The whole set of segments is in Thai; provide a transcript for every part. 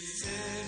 ขี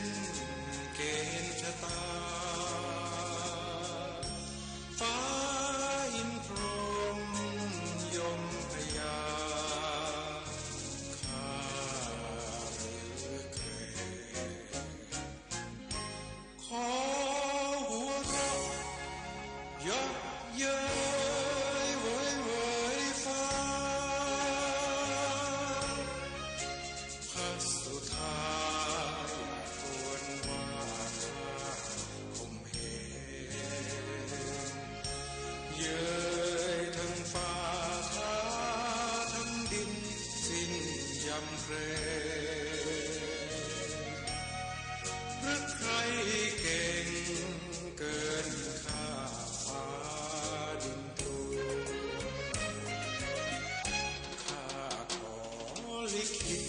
ลิ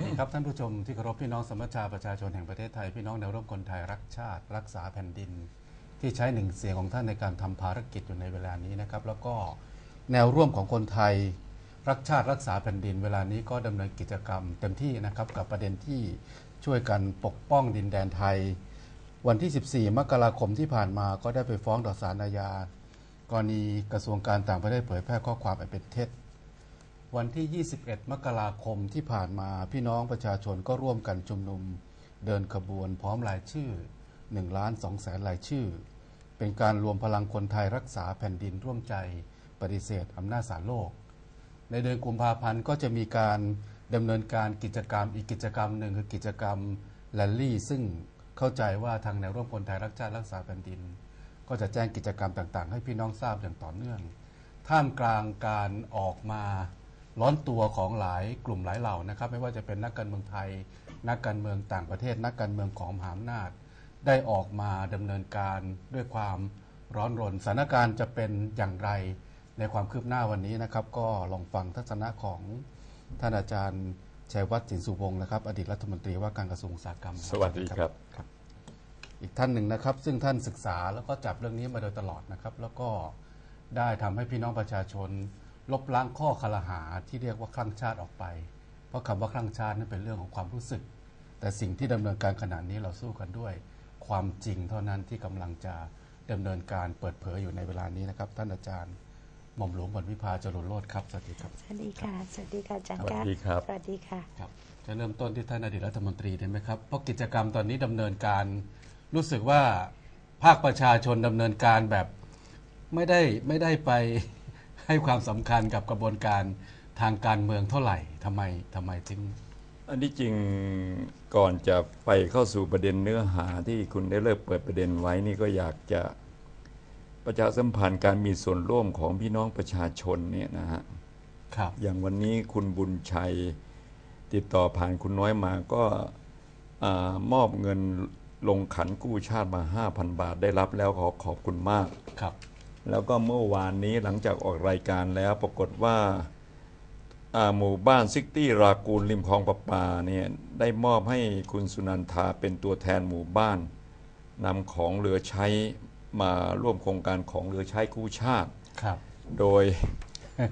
วัสดีครับท่านผู้ชมที่เคารพพี่น้องสมัชชาประชาชนแห่งประเทศไทยพี่น้องแนวร่วมคนไทยรักชาติ รักษาแผ่นดิน ที่ใช้หนึ่งเสียงของท่านในการทำภารกิจอยู่ในเวลานี้นะครับ แล้วก็แนวร่วมของคนไทย รักชาติรักษาแผ่นดิน เวลานี้ก็ดำเนินกิจกรรม เต็มที่นะครับกับประเด็นที่ช่วยกันปกป้องดินแดนไทย วันที่ 14 มกราคมที่ผ่านมาก็ได้ไปฟ้องต่อศาลอาญากรณีกระทรวงการต่างประเทศเผยแพร่ข้อความอันเป็นเท็จ วันที่ 21 มกราคมที่ผ่านมาพี่น้องประชาชนก็ร่วมกันชุมนุม เดินขบวนพร้อมรายชื่อ1ล้าน2แสนรายชื่อ เป็นการรวมพลังคนไทยรักษาแผ่นดินร่วมใจปฏิเสธอำนาจศาลโลก ในเดือนกุมภาพันธ์ก็จะมีการดำเนินการกิจกรรมอีกกิจกรรมหนึ่งคือกิจกรรมแรลลี่ ซึ่งเข้าใจว่าทางแนวร่วมคนไทยรักชาติรักษาแผ่นดิน ก็จะแจ้งกิจกรรมต่างๆ ให้พี่น้องทราบอย่างต่อเนื่อง ท่ามกลางการออกมา ร้อนตัวของหลายกลุ่มหลายเหล่านะครับ ไม่ว่าจะเป็นนักการเมืองไทย นักการเมืองต่างประเทศ นักการเมืองของมหาอำนาจ ได้ออกมาดำเนินการด้วยความร้อนรนสถานการณ์จะเป็นอย่างไรในความคืบหน้าวันนี้นะครับ ก็ลองฟังทัศนะของท่านอาจารย์ชัยวัฒน์สินสุวงศ์นะครับ อดีตรัฐมนตรีว่าการกระทรวงอุตสาหกรรม สวัสดีครับครับอีกท่านหนึ่งนะครับ ซึ่งท่านศึกษาแล้วก็จับเรื่องนี้มาโดยตลอดนะครับ แล้วก็ได้ทำให้พี่น้องประชาชน ลบล้างข้อคารหาที่เรียกว่าคลั่งชาติออกไป เพราะคำว่าคลั่งชาตินั่นเป็นเรื่องของความรู้สึก แต่สิ่งที่ดำเนินการขณะนี้เราสู้กันด้วย ความจริงเท่านั้นที่กำลังจะดำเนินการเปิดเผยอยู่ในเวลานี้นะครับ ท่านอาจารย์หม่อมหลวงบรรวิภาจรุนโรธครับสวัสดีครับสวัสดีค่ะสวัสดีค่ะอาจารย์สวัสดีครับสวัสดีค่ะครับจะเริ่มต้นที่ท่านอดีตรัฐมนตรีได้ไหมครับเพราะกิจกรรมตอนนี้ดำเนินการรู้สึกว่าภาคประชาชนดำเนินการแบบไม่ได้ไม่ได้ไป ให้ความสำคัญกับกระบวนการทางการเมืองเท่าไหร่ทำไมทำไมถึง อันที่จริงก่อนจะไปเข้าสู่ประเด็นเนื้อหาที่คุณได้เลิกเปิดประเด็นไว้นี่ก็อยากจะประชาสัมพันธ์การมีส่วนร่วมของพี่น้องประชาชนเนี่ยนะฮะครับ อย่างวันนี้คุณบุญชัยติดต่อผ่านคุณน้อยมาก็อามอบเงินลงขันกู้ชาติมา 5,000 บาทได้รับแล้วขอขอบคุณมากครับ แล้วก็เมื่อวานนี้หลังจากออกรายการแล้วปรากฏว่าอ่าหมู่บ้านซิกตี้รากูลริมคลองประปาเนี่ยได้มอบให้คุณสุนันทาเป็นตัวแทนหมู่บ้านนำของเหลือใช้มาร่วมโครงการของเหลือใช้กู้ชาติครับ โดย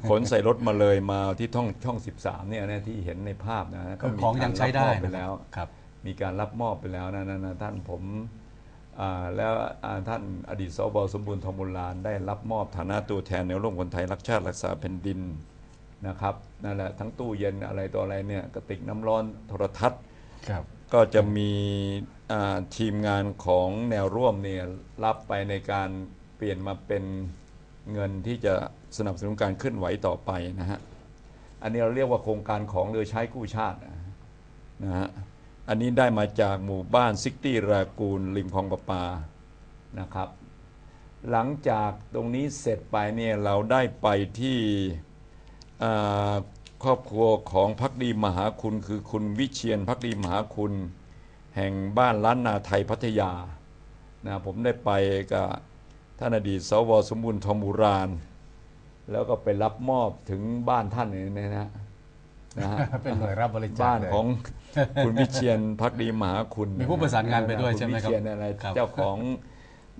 ขนใส่รถมาเลยมาที่ท่องช่อง 13เนี่ยนะที่เห็นในภาพนะก็ของยังใช้ได้รับมอบไปนะแล้วครับมีการรับมอบไปแล้วนะนะนะท่านผมอ่า แล้วท่านอดีตสบสมบูรณ์ทองบุญลานได้รับมอบฐานะตัวแทนแนวร่วมคนไทยรักชาติรักษาแผ่นดินนะครับนั่นแหละทั้งตู้เย็นอะไรต่ออะไรเนี่ยกระติกน้ำร้อนโทรทัศน์ครับก็จะมีทีมงานของแนวร่วมเนี่ยรับไปในการเปลี่ยนมาเป็นเงินที่จะสนับสนุนการเคลื่อนไหวต่อไปนะฮะ อันนี้เราเรียกว่าโครงการของเรือใช้กู้ชาตินะฮะ อันนี้ได้มาจากหมู่บ้านซิกตี้รากูลริมคลองประปานะครับ หลังจากตรงนี้เสร็จไปเนี่ยเราได้ไปที่ครอบครัวของพักดีมหาคุณคือคุณวิเชียนพักดีมหาคุณ แห่งบ้านล้านนาไทยพัทยานะผมได้ไปกับท่านอดีตสวสมบูรณ์ทองบุราณ แล้วก็ไปรับมอบถึงบ้านท่านเนี่ยนะฮะ นะฮะเป็นหน่วยรับบริจาคบ้านเลยของคุณวิเชียนพักดีมหาคุณมีผู้ประสานงานไปด้วยใช่ไหมครับณวิเชียนอะไรครับเจ้าของ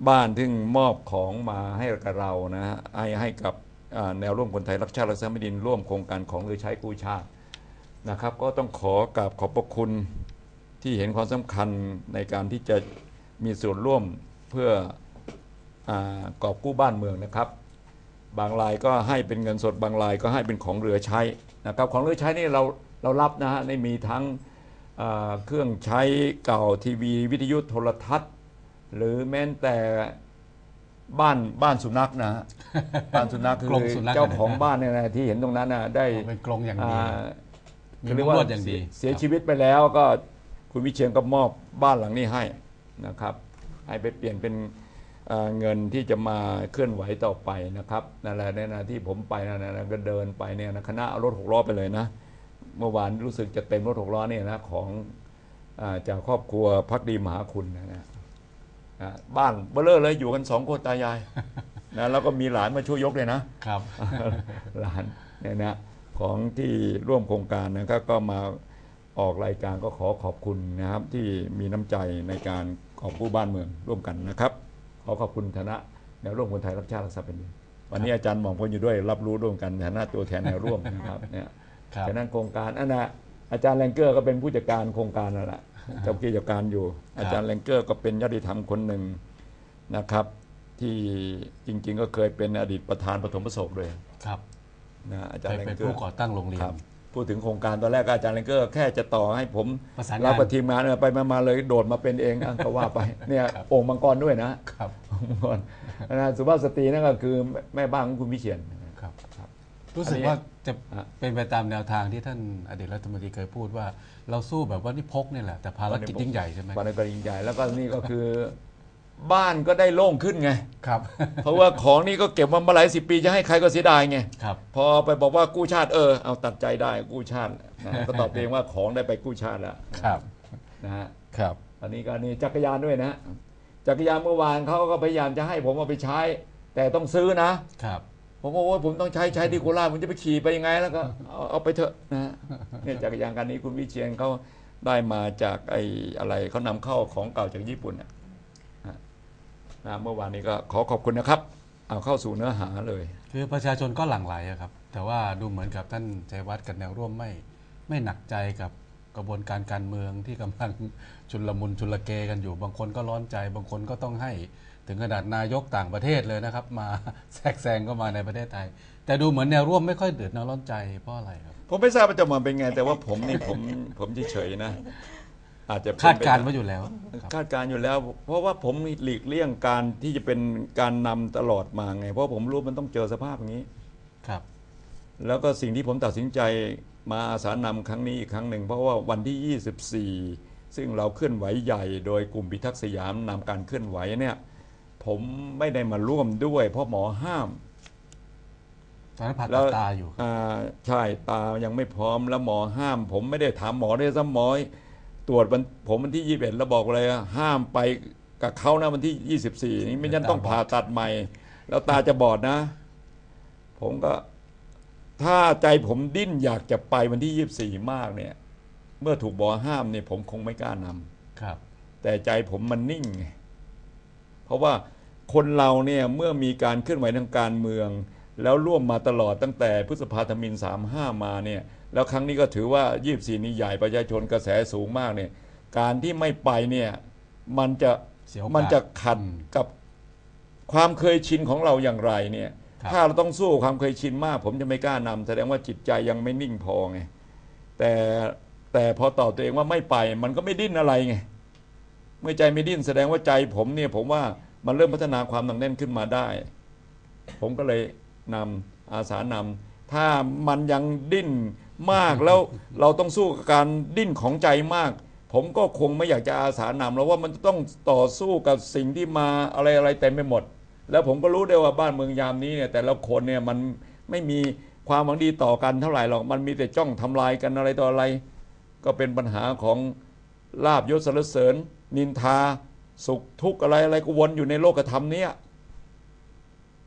บ้านที่มอบของมาให้กับเรานะฮะให้ให้กับอ่าแนวร่วมคนไทยรักชาติรักษาแผ่นดินร่วมโครงการของเรือใช้กู้ชาตินะครับ ก็ต้องขอกราบขอบพระคุณที่เห็นความสำคัญในการที่จะมีส่วนร่วมเพื่ออากอบกู้บ้านเมืองนะครับ บางรายก็ให้เป็นเงินสดบางรายก็ให้เป็นของเหลือใช้ นะครับของเหลือใช้นี่เราเรารับนะฮะนี่มีทั้งอ่าเครื่องใช้เก่าทีวี วิทยุโทรทัศน์ หรือแม้แต่บ้านบ้านสุนัขนะฮะบ้านสุนัขคือกรงสุนัข เจ้าของบ้านเนี่ยนะที่เห็นตรงนั้นนะได้เป็นกรงอย่างดี อ่า มีเรียกมุ้งว่าลวดอย่างดีเสียชีวิตไปแล้วก็คุณวิเชียนก็มอบบ้านหลังนี้ให้นะครับ ให้ไปเปลี่ยนเป็น เอ่อเงินที่จะมาเคลื่อนไหวต่อไปนะครับนั่นแหละเนี่ยนะที่ผมไปนั่นนะก็เดินไปเนี่ยนะคณะเอารถหกล้อไปเลยนะ เมื่อวานรู้สึกจะเต็มรถหกล้อเนี่ยนะของอาจากครอบครัวพักดีมหาคุณนะนะอ่าบ้านเบลเลอร์เลยอยู่กันสองคนตายายนะแล้วก็มีหลานมาช่วยยกเลยนะครับ หลานเนี่ยนะของที่ร่วมโครงการนะครับก็มาออกรายการก็ขอขอบคุณนะครับ ที่มีน้ำใจในการกอบกู้บ้านเมืองร่วมกันนะครับ ขอขอบคุณฐานะแนวร่วมคนไทยรักชาติรักษาแผ่นดินวันนี้อาจารย์หมองพลอยู่ด้วย รับรู้ร่วมกันฐานะตัวแทนแนวร่วมนะครับเนี่ยครับฉะนั้นโครงการอันนะอาจารย์แรงเกอร์ก็เป็นผู้จัดการโครงการนั่นแหละเจ้ากิจการอยู่ อาจารย์แรงเกอร์ก็เป็นญาติธรรมคนหนึ่งนะครับ ที่จริง ๆ ก็เคยเป็นอดีตประธานปฐมประสบด้วยครับนะอาเคจารย์ยแรงเป็นเกอผู้ร์ก่อตั้งโรงเรียคนรับ พูดถึงโครงการตอนแรกก็อาจารย์แรงเกอร์แค่จะต่อให้ผมประสานงาน รับกับทีมงานเออไปมาๆเลยโดดมาเป็นเองอะก็ว่าไปเนี่ยครับโอ่งมังกรด้วยนะครับโอ่งมังกรนะสุภาพสตรีนั่นก็คือแม่บ้านของคุณวิเชียน ครับครับรู้สึกอันนี้ว่าจะอะ เป็นไปตามแนวทางที่ท่านอดีตรัฐมนตรีเคยพูดว่า เราสู้แบบว่านี่พกนี่แหละแต่ภารกิจยิ่งใหญ่ใช่ไหมบ้านก็ยิ่งใหญ่แล้วก็นี่ก็คือ บ้านก็ได้โล่งขึ้นไง ครับ เพราะว่าของนี่ก็เก็บมามาหลายสิบปีจะให้ใครก็เสียดายไง ครับ พอไปบอกว่ากู้ชาติเออ เอาตัดใจได้กู้ชาตินะก็ตอบเองว่าของได้ไปกู้ชาติแล้วครับนะฮะครับ อันนี้ก็นี่จักรยานด้วยนะ จักรยานเมื่อวานเขาก็พยายามจะให้ผมเอาไปใช้ แต่ต้องซื้อนะ ครับ ผมบอกว่าผมต้องใช้ใช้ที่โคราชผมจะไปขี่ไปยังไง แล้วก็เอาเอาไปเถอะนะฮะเนี่ยจักรยานคันนี้คุณวิเชียนเขาได้มาจากไอ้อะไรเขานำเข้าของเก่าจากญี่ปุ่นน่ะนะ นะเมื่อวานนี้ก็ขอขอบคุณนะครับ เอาเข้าสู่เนื้อหาเลย คือประชาชนก็หลั่งไหลอะครับ แต่ว่าดูเหมือนกับท่านชัยวัฒน์กับแนวร่วมไม่ไม่หนักใจกับกระบวนการการเมืองที่กำลังชุลมุนชุลเกกันอยู่ บางคนก็ร้อนใจ บางคนก็ต้องให้ถึงขนาดนายกต่างประเทศเลยนะครับ มาแทรกแซงก็มาในประเทศไทย แต่ดูเหมือนแนวร่วมไม่ค่อยเดือดร้อนใจเพราะอะไรครับ ผมไม่ทราบว่าจะมาเป็นไง แต่ว่าผมนี่ผมผมเฉยๆนะ อาจจะเป็นคาดการณ์ไปไว้อยู่แล้วครับ คาดการณ์อยู่แล้ว เพราะว่าผมหลีกเลี่ยงการที่จะเป็นการนำตลอดมาไง เพราะผมรู้มันต้องเจอสภาพอย่างนี้ ครับ แล้วก็สิ่งที่ผมตัดสินใจมาอาสานำครั้งนี้อีกครั้งหนึ่ง เพราะว่าวันที่ 24 ซึ่งเราเคลื่อนไหวใหญ่ โดยกลุ่มพิทักษ์สยามนำการเคลื่อนไหวเนี่ยผมไม่ได้มาร่วมด้วย เพราะหมอห้าม ตอนนั้นผ่าแล้ตัวดตาอยู่ อ่าใช่ตายังไม่พร้อมแล้วหมอห้าม ผมไม่ได้ถามหมอด้วยซ้ำหมอ ตรวจวันผมวันที่ 21 แล้วบอกเลยว่าห้ามไปกับเขานะวันที่ 24 นี้ไม่งั้นต้องผ่าตัดใหม่ แล้วตาจะบอดนะ ผมก็ ถ้าใจผมดิ้นอยากจะไปวันที่ 24 มากเนี่ย เมื่อถูกบอกห้ามเนี่ยผมคงไม่กล้านำครับ แต่ใจผมมันนิ่งไงเพราะว่าคนเราเนี่ยเมื่อมีการเคลื่อนไหวทางการเมือง แล้วร่วมมาตลอดตั้งแต่พฤษภาธมิน 35 มาเนี่ย แล้วครั้งนี้ก็ถือว่า 24 นี้ใหญ่ประชาชนกระแสสูงมากเนี่ย การที่ไม่ไปเนี่ยมันจะเสียโอกาส มันจะขัดอืมกับความเคยชินของเราอย่างไรเนี่ยครับถ้าเราต้องสู้ความเคยชินมาก ผมจะไม่กล้านำแสดงว่าจิตใจยังไม่นิ่งพอไงแต่แต่พอตอบตัวเองว่าไม่ไป มันก็ไม่ดิ้นอะไรไง เมื่อใจไม่ดิ้นแสดงว่าใจผมเนี่ย ผมว่ามันเริ่มพัฒนาความหนักแน่นขึ้นมาได้ ผมก็เลยนำอาสานำถ้ามันยังดิ้น มากแล้วเราต้องสู้กับการดิ้นของใจมาก ผมก็คงไม่อยากจะอาสานำแล้วว่ามันต้องต่อสู้กับสิ่งที่มาอะไรอะไรเต็มไปหมด แล้วผมก็รู้ได้ว่าบ้านเมืองยามนี้เนี่ยแต่ละคนเนี่ยมันไม่มีความหวังดีต่อกันเท่าไหร่หรอกมันมีแต่จ้องทำลายกันอะไรต่ออะไร ก็เป็นปัญหาของลาบยศสรรเสริญ นินทา สุขทุกข์อะไรอะไรก็วนอยู่ในโลกธรรมเนี้ย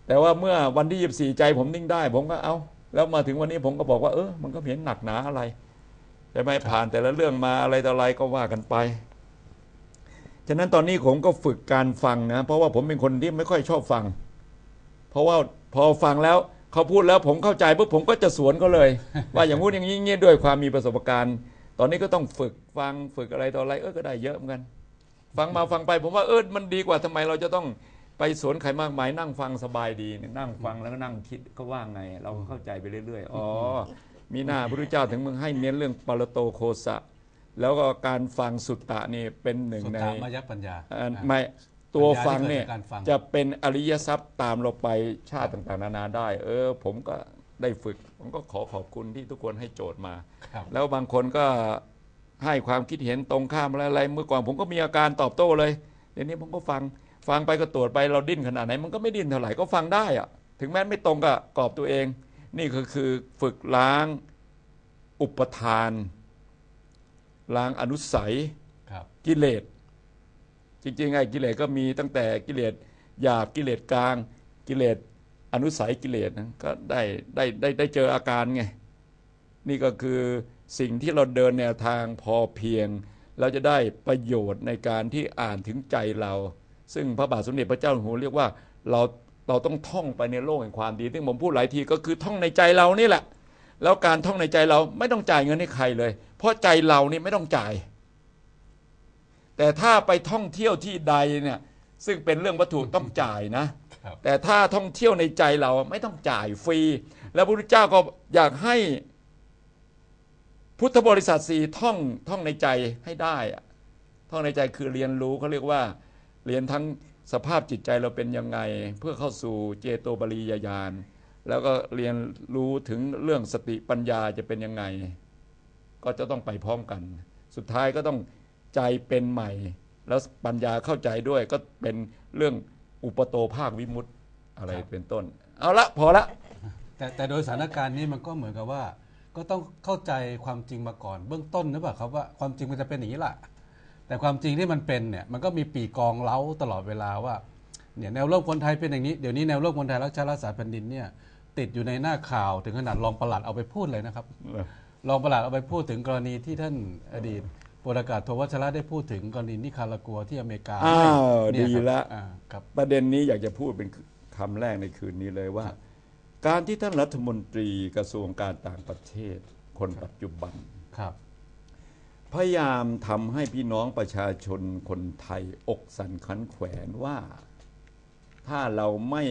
แต่ว่าเมื่อวันที่ยีสี่ใจผมนิ่งได้ ผมก็เอา แล้วมาถึงวันนี้ผมก็บอกว่าเออมันก็เห็นหนักหนาอะไรใช่ไหมผ่านแต่ละเรื่องมาอะไรต่ออะไรก็ว่ากันไปฉะนั้นตอนนี้ผมก็ฝึกการฟังนะ เพราะว่าผมเป็นคนที่ไม่ค่อยชอบฟัง เพราะว่าพอฟังแล้วเขาพูดแล้วผมเข้าใจปุ๊บผมก็จะสวนเขาเลย ว่าอย่างงู้นอย่างนี้อย่างนี้ด้วยความมีประสบการณ์ ตอนนี้ก็ต้องฝึกฟังฝึกอะไรต่ออะไรเออก็ได้เยอะเหมือนกัน ฟังมาฟังไปผมว่าเออมันดีกว่าทำไมเราจะต้อง ไปสวนใครมากมายนั่งฟังสบายดีเนี่ยนั่งฟังแล้วก็นั่งคิดก็ว่าไง เราก็เข้าใจไปเรื่อยๆอ๋อมีหน้าพระพุทธเจ้าถึงมึงให้เน้นเรื่องปรโตโคสะ แล้วก็การฟังสุตตะนี่เป็นหนึ่งสุตในตามยักปัญญาเอ่อไม่ตัวฟังเนี่ยปัญญาที่เกิดจากการฟังจะเป็นอริยทรัพย์ตามเราไปชาติต่างๆ นานาได้ เออ ผมก็ได้ฝึก ผมก็ขอขอบคุณที่ทุกคนให้โจทย์มาครับแล้วบางคนก็ให้ความคิดเห็นตรงข้ามอะไรๆเมื่อก่อนผมก็มีอาการตอบโต้เลยเดี๋ยวนี้ผมก็ฟัง ฟังไปก็ตรวจไปเราดิ้นขนาดไหนมันก็ไม่ดิ้นเท่าไหร่ก็ฟังได้อะถึงแม้ไม่ตรงกับกรอบตัวเอง นี่คือคือฝึกล้างอุปทาน ล้างอนุสัยครับกิเลสจริงๆไอ้กิเลสก็มีตั้งแต่กิเลสหยาบกิเลสกลาง กิเลสอนุสัยกิเลสนะก็ได้ได้ได้ได้เจออาการไงนี่ก็คือสิ่งที่เราเดินแนวทางพอเพียง เราจะได้ประโยชน์ในการที่อ่านถึงใจเรา ซึ่งพระบาทสมเด็จพระเจ้าอยู่หัวเรียกว่าเราเราต้องท่องไปในโลกแห่งความดีซึ่งผมพูดหลายทีก็คือท่องในใจเรานี่แหละ แล้วการท่องในใจเราไม่ต้องจ่ายเงินให้ใครเลย เพราะใจเรานี่ไม่ต้องจ่าย แต่ถ้าไปท่องเที่ยวที่ใดเนี่ยซึ่งเป็นเรื่องวัตถุต้องจ่ายนะครับแต่ถ้าท่องเที่ยวในใจเราไม่ต้องจ่ายฟรี แล้วพระพุทธเจ้าก็อยากให้พุทธบริษัทสี่ท่องท่องในใจให้ได้อะท่องในใจคือเรียนรู้เขาเรียกว่า เรียนทั้งสภาพจิตใจเราเป็นยังไง เพื่อเข้าสู่เจโตปริยญาณแล้วก็เรียนรู้ถึงเรื่องสติปัญญาจะเป็นยังไง ก็จะต้องไปพร้อมกัน สุดท้ายก็ต้องใจเป็นใหม่ แล้วปัญญาเข้าใจด้วยก็เป็นเรื่องอุปโตภาควิมุตติอะไรเป็นต้น เอาละพอละ แต่แต่โดยสถานการณ์นี้มันก็เหมือนกับว่า ก็ต้องเข้าใจความจริงมาก่อน เบื้องต้นหรือเปล่าครับว่าความจริงมันจะเป็นอย่างนี้แหละ แต่ความจริงที่มันเป็นเนี่ยมันก็มีปีกองเล้าตลอดเวลาว่าเนี่ยแนวร่วมคนไทยเป็นอย่างนี้เดี๋ยวนี้แนวร่วมคนไทยรักชาติรักษาแผ่นดินเนี่ยติดอยู่ในหน้าข่าวถึงขนาดรองปลัดเอาไปพูดเลยนะครับรองปลัดเอาไปพูดถึงกรณีที่ท่านอดีตพลอากาศโทวัชระได้พูดถึงกรณีนิคารากัวที่อเมริกาอ้าวเนี่ยดีครับละอ่าครับประเด็นนี้อยากจะพูดเป็นคำแรกในคืนนี้เลยว่า การที่ท่านรัฐมนตรีกระทรวงการต่างประเทศคนปัจจุบันครับ พยายามทำให้พี่น้องประชาชนคนไทยอกสั่นขันแขวนว่าถ้าเราไม่